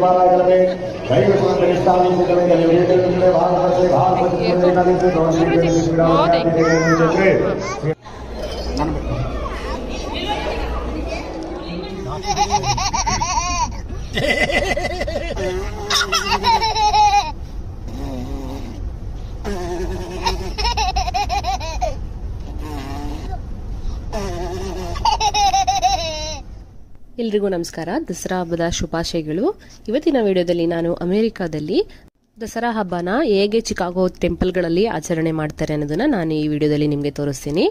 पारागलभे दैवसुमन्तरिष्ठानि सुतमे गलिवेदे भारतसे ಎಲ್ರಿಗೂ ನಮಸ್ಕಾರ. ದಸರಾ ಹಬ್ಬದ ಶುಭಾಶಯಗಳು. ಇವತ್ತಿನ ವಿಡಿಯೋದಲ್ಲಿ ನಾನು ಅಮೆರಿಕಾದಲ್ಲಿ ದಸರಾ ಹಬ್ಬನ ಹೇಗೆ ಚಿಕಾಗೋ ಟೆಂಪಲ್ಗಳಲ್ಲಿ ಆಚರಣೆ ಮಾಡ್ತಾರೆ ಅನ್ನೋದನ್ನ ನಾನು ಈ ವಿಡಿಯೋದಲ್ಲಿ ನಿಮಗೆ ತೋರಿಸ್ತೀನಿ.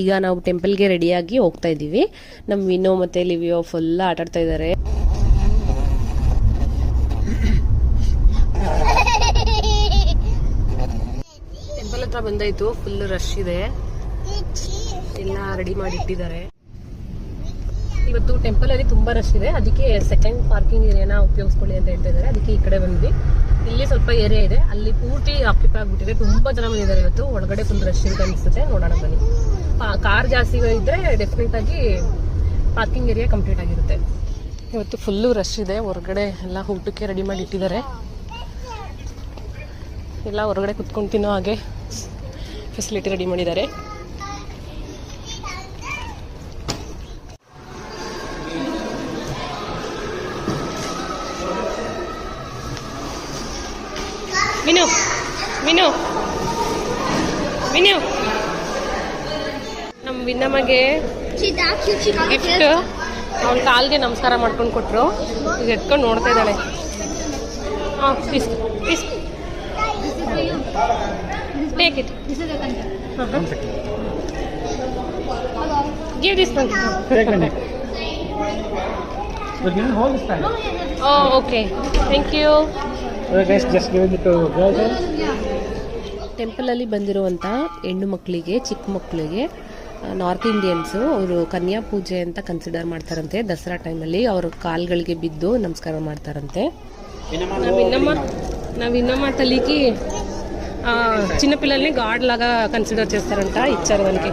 ಈಗ ನಾವು ಟೆಂಪಲ್ಗೆ ರೆಡಿಯಾಗಿ ಹೋಗ್ತಾ ಇದ್ದೀವಿ. ನಮ್ಮ ವಿನೋ ಮತ್ತೆ ಲಿವಿಯೋ ಫುಲ್ ಆಟಾಡ್ತಾ ಇದ್ದಾರೆ. ಟೆಂಪಲ್ ಹತ್ರ ಬಂದಾಯ್ತು. ಫುಲ್ ರಶ್ ಇದೆ. ಎಲ್ಲ ರೆಡಿ ಮಾಡಿ ಇಟ್ಟಿದ್ದಾರೆ ಇವತ್ತು ಟೆಂಪಲ್ ಅಲ್ಲಿ ತುಂಬಾ ರಶ್ ಇದೆ. ಅದಕ್ಕೆ ಸೆಕೆಂಡ್ ಪಾರ್ಕಿಂಗ್ ಏರಿಯಾನ ಉಪಯೋಗಿಸ್ಕೊಳ್ಳಿ ಅಂತ ಹೇಳ್ತಾ ಇದ್ದಾರೆ. ಅದಕ್ಕೆ ಈ ಕಡೆ ಬಂದ್ವಿ. ಇಲ್ಲಿ ಸ್ವಲ್ಪ ಏರಿಯಾ ಇದೆ. ಅಲ್ಲಿ ಪೂರ್ತಿ ಆಕ್ಯುಪೈ ಆಗ್ಬಿಟ್ಟಿದೆ. ತುಂಬಾ ಜನ ಬಂದಿದ್ದಾರೆ ಇವತ್ತು. ಒಳಗಡೆ ಫುಲ್ ರಶ್ ಅಂತ ಅನಿಸುತ್ತೆ. ನೋಡೋಣ ಬನ್ನಿ. ಕಾರ್ ಜಾಸ್ತಿ ಇದ್ರೆ ಡೆಫಿನೆಟ್ ಆಗಿ ಪಾರ್ಕಿಂಗ್ ಏರಿಯಾ ಕಂಪ್ಲೀಟ್ ಆಗಿರುತ್ತೆ. ಇವತ್ತು ಫುಲ್ಲು ರಶ್ ಇದೆ. ಹೊರಗಡೆ ಎಲ್ಲ ಊಟಕ್ಕೆ ರೆಡಿ ಮಾಡಿ ಇಟ್ಟಿದ್ದಾರೆ. ಎಲ್ಲ ಹೊರಗಡೆ ಕುತ್ಕೊಂಡು ತಿನ್ನೋ ಹಾಗೆ ಫೆಸಿಲಿಟಿ ರೆಡಿ ಮಾಡಿದ್ದಾರೆ. ವಿನು ಮಿನು ಮಿನು. ನಮ್ಮ ವಿನ್ನಮ್ಮಗೆ ಗಿಫ್ಟ್ ಅವ್ನ ಕಾಲ್ಗೆ ನಮಸ್ಕಾರ ಮಾಡ್ಕೊಂಡು ಕೊಟ್ರು. ಈಗ ಎತ್ಕೊಂಡು ನೋಡ್ತಾ ಇದ್ದಾಳೆ. ಹಾಂ please please take it give this okay thank you ಟೆಂಪಲಲ್ಲಿ ಬಂದಿರುವಂಥ ಹೆಣ್ಣು ಮಕ್ಕಳಿಗೆ ಚಿಕ್ಕ ಮಕ್ಕಳಿಗೆ ನಾರ್ತ್ ಇಂಡಿಯನ್ಸು ಅವರು ಕನ್ಯಾ ಪೂಜೆ ಅಂತ ಕನ್ಸಿಡರ್ ಮಾಡ್ತಾರಂತೆ. ದಸರಾ ಟೈಮಲ್ಲಿ ಅವರು ಕಾಲುಗಳಿಗೆ ಬಿದ್ದು ನಮಸ್ಕಾರ ಮಾಡ್ತಾರಂತೆ. ನಾವು నవీనమ్మ తల్లికి చిన్నపిల్లల్ని గాడ్ లాగా కన్సిడర్ ಕನ್ಸಿಡರ್ ఇచ్చారు ಇಚ್ಛಾರ ನನಗೆ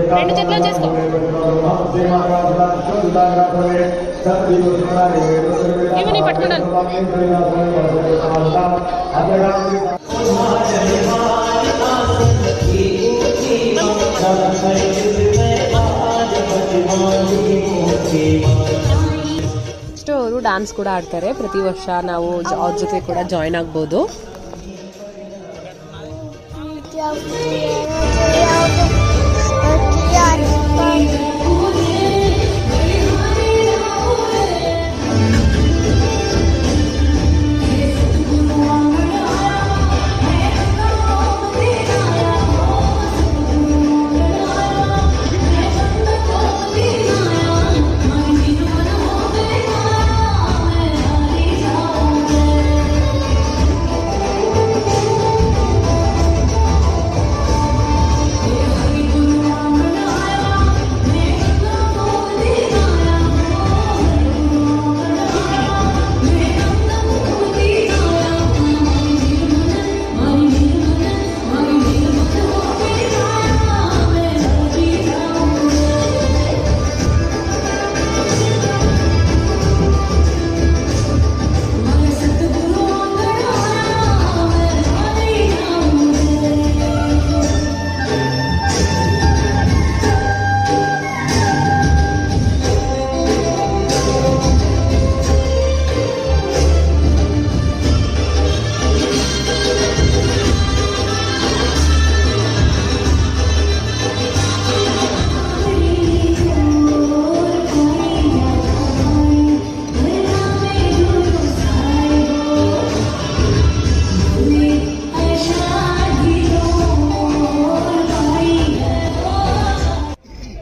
రెండు చేతులు చేసుకో ఇవన్నీ పట్టుకున్నాను ನೆಕ್ಸ್ಟ್ ಅವರು ಡ್ಯಾನ್ಸ್ ಕೂಡ ಆಡ್ತಾರೆ ಪ್ರತಿ ವರ್ಷ ನಾವು ಜ- ಅವ್ರ ಜೊತೆ ಕೂಡ ಜಾಯ್ನ್ ಆಗ್ಬೋದು Amen.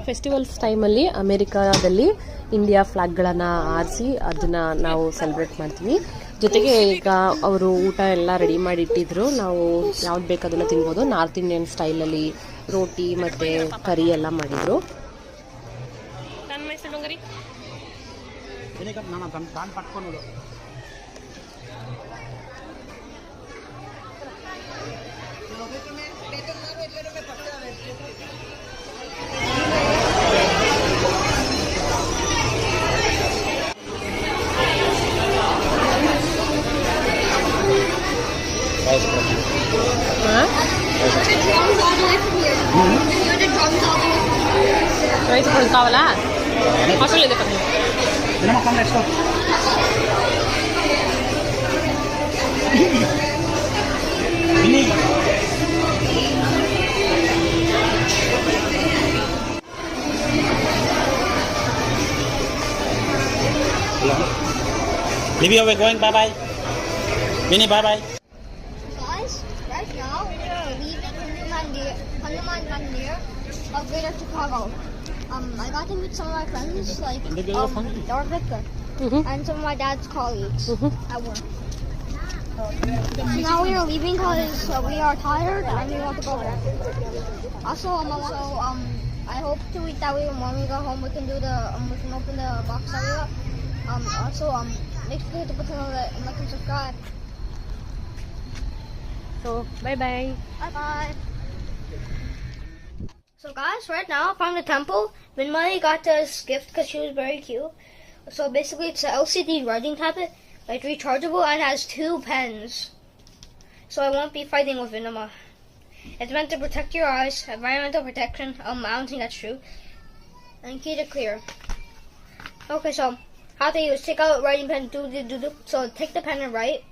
ಫೆಸ್ಟಿವಲ್ಸ್ ಟೈಮಲ್ಲಿ ಅಮೇರಿಕಾದಲ್ಲಿ ಇಂಡಿಯಾ ಫ್ಲಾಗ್ಗಳನ್ನು ಆರಿಸಿ ಅದನ್ನು ನಾವು ಸೆಲೆಬ್ರೇಟ್ ಮಾಡ್ತೀವಿ. ಜೊತೆಗೆ ಈಗ ಅವರು ಊಟ ಎಲ್ಲ ರೆಡಿ ಮಾಡಿ ಇಟ್ಟಿದ್ರು ನಾವು ಯಾವ್ದು ಬೇಕು ಅದನ್ನ ತಿನ್ಬೋದು. ನಾರ್ತ್ ಇಂಡಿಯನ್ ಸ್ಟೈಲಲ್ಲಿ ರೋಟಿ ಮತ್ತು ಕರಿ ಎಲ್ಲ ಮಾಡಿದ್ರು. రెండు we're going. Bye bye. Vinny, bye bye. Guys, right now we are leaving Hanuman Mandir of Greater Chicago um, I got to meet some of my friends, like um, Darvika, mm -hmm. and some of my dad's colleagues mm -hmm. at work. So now we are leaving because uh, we are tired and we want to go back. Also, um, also, um, I hope to eat that we when we go home we can do the um, we can open the box area. Um, also, um, make sure to put on and like and subscribe. So, bye bye. Bye bye. So guys, right now from the temple, Minmani got this gift because she was very cute. So basically, it's an LCD writing tablet, like rechargeable, and has two pens. So I won't be fighting with Vinama. It's meant to protect your eyes, environmental protection. Um, think that's true. And keep it clear. Okay, so how to use? Take out writing pen. Do do do do. So take the pen and write.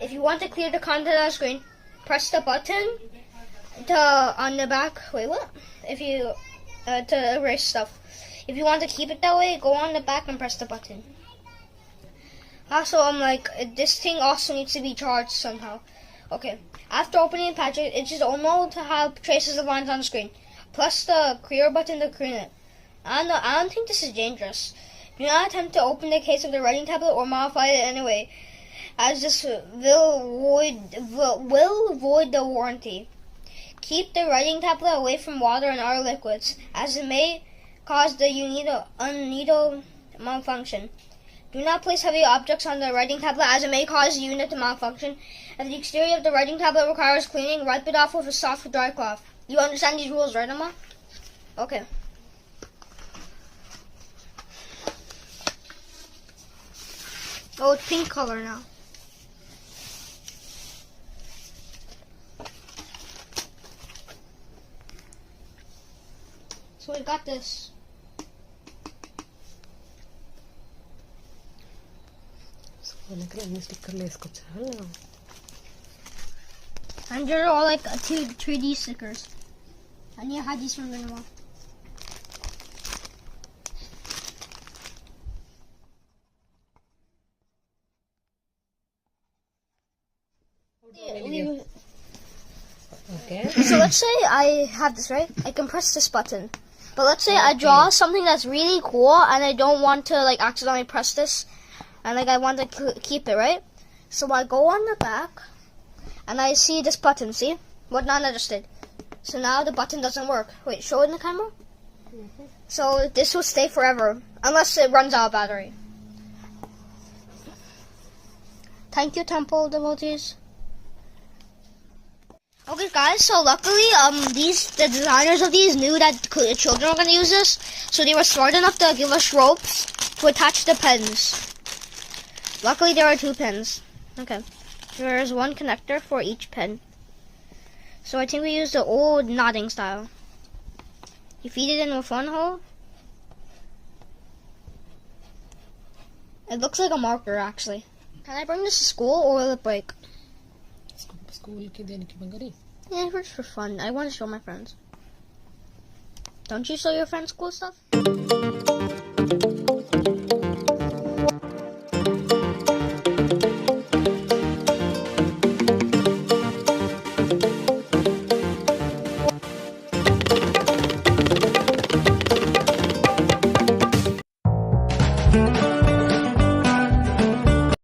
If you want to clear the content on the screen, press the button to on the back. Wait, what? If you uh, to erase stuff. If you want to keep it that way, go on the back and press the button. Also, I'm like this thing also needs to be charged somehow. Okay. After opening the package, it is normal to have traces of lines on the screen, plus the clear button to clean it. I don't know. I don't think this is dangerous. Do not attempt to open the case of the writing tablet or modify it in any way, as this will void will void the warranty. Keep the writing tablet away from water and other liquids, as it may cause the UNIDO, UNIDO malfunction. Do not place heavy objects on the writing tablet, as it may cause the unit to malfunction. If the exterior of the writing tablet requires cleaning, wipe it off with a soft dry cloth. You understand these rules, right, Emma? Okay. Oh, it's pink color now. So we got this. అన్ని స్టిక్కర్లు వేసుకోవచ్చా And they're all like uh, two 3D stickers. And you had these from Minima. Okay So let's say I have this, right? I can press this button. But let's say I draw something that's really cool and I don't want to like accidentally press this and like I want to keep it, right? So I go on the back and I see this button, see? What Nana just did. So now the button doesn't work. Wait, show it in the camera? Mm-hmm. So this will stay forever unless it runs out of battery. Thank you, temple devotees. Okay, guys. So luckily, um, these the designers of these knew that c- children were gonna use this, so they were smart enough to give us ropes to attach the pens. Luckily, there are two pens. Okay, there is one connector for each pen. So I think we use the old knotting style. You feed it in with one hole. It looks like a marker, actually. Can I bring this to school or will it break? School के दिन की Yeah, it was for fun. I want to show my friends. Don't you show your friends cool stuff?